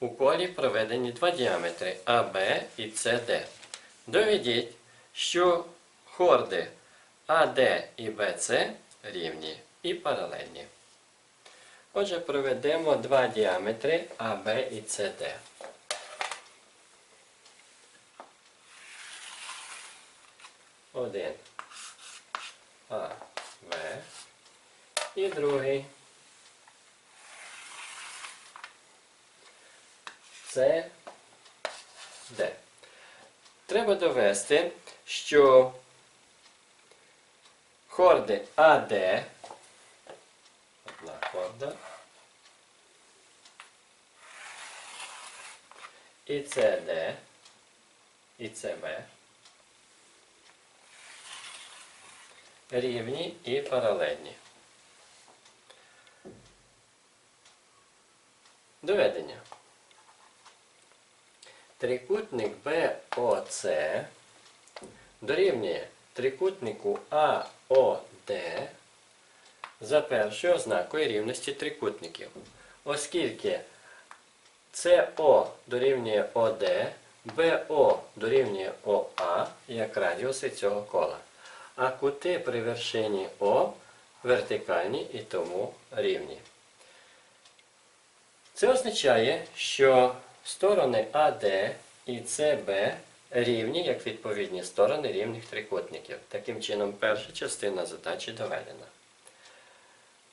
у колі проведені два діаметри АБ і СД. Доведіть, що хорди АД і БЦ рівні і паралельні. Отже, проведемо два діаметри АБ і СД. Один А, В і другий С, Д. Треба довести, що хорди АД, одна хорда, і СД, і СБ рівні і паралельні. Доведення. Трикутник БОЦ дорівнює трикутнику АОД за першою ознакою рівності трикутників. Оскільки СО дорівнює ОД, БО дорівнює ОА як радіуси цього кола. А кути при вершині О вертикальні і тому рівні. Це означає, що сторони АД і СБ рівні як відповідні сторони рівних трикутників. Таким чином, перша частина задачі доведена.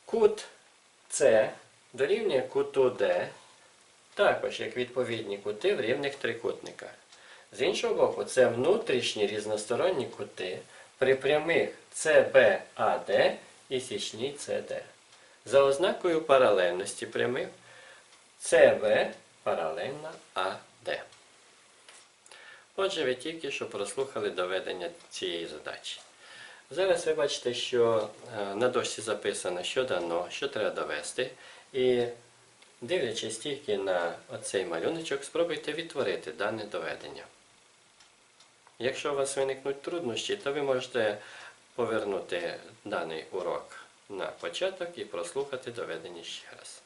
Кут С дорівнює куту Д, також як відповідні кути в рівних трикутниках. З іншого боку, це внутрішні різносторонні кути при прямих CBAD і січній CD. За ознакою паралельності прямих CB паралельна AD. Отже, ви тільки що прослухали доведення цієї задачі. Зараз ви бачите, що е, на дошці записано, що дано, що треба довести. І дивлячись тільки на оцей малюночок, спробуйте відтворити дане доведення. Якщо у вас виникнуть труднощі, то ви можете повернути даний урок на початок і прослухати доведення ще раз.